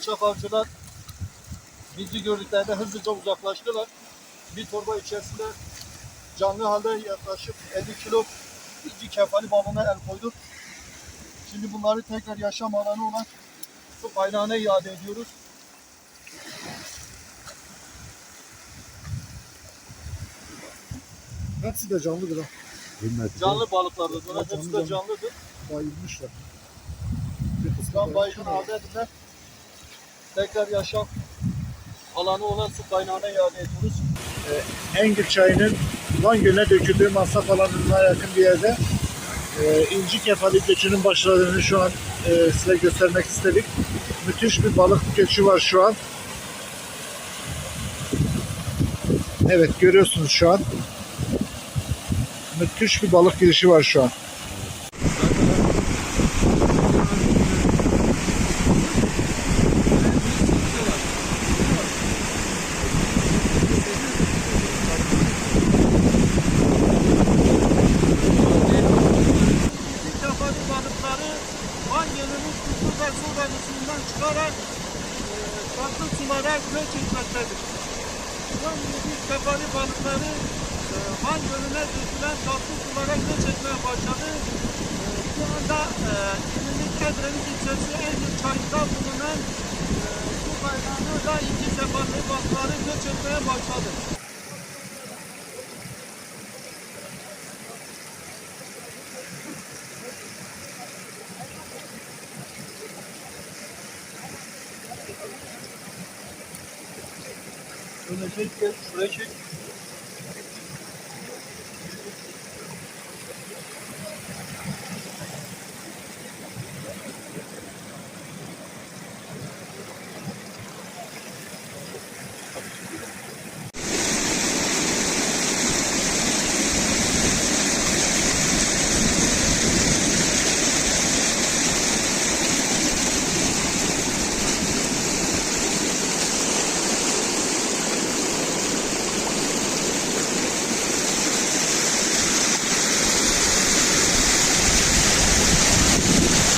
kaçak avcılar bizi gördüklerinde hızlıca uzaklaştılar. Bir torba içerisinde canlı halde yaklaşık 50 kilo inci kefali balığına el koyduk. Şimdi bunları tekrar yaşam alanı olan su kaynağına iade ediyoruz. Hepsi de canlıdır ha. Canlı balıklardır. Bunlar Canlı, hepsi de canlı. canlıdır. Bayılmışlar. Bir kısmı Şu an baygın bayılmışlar. halde. Tekrar yaşam alanı olan su kaynağına iade ediyoruz. Engin çayının Van Gölü'ne döküldüğü masraf alanına yakın bir yerde e, inci kefali göçünün başladığını şu an e, size göstermek istedik. Müthiş bir balık göçü var şu an. Evet görüyorsunuz şu an. Müthiş bir balık girişi var şu an. Tuzlu ve su denizinden çıkarak e, farklı sulara göç etmektedir. İlk defa bu balıkları e, Van Gölü'ne dökülen tatlı sulara göç etmeye başladı. E, şu anda e, İlimlik Kedre'nin ilçesi Engin çayında bulunan e, su kaynağına da iki seferli balıkları göç etmeye başladı. Що лежить.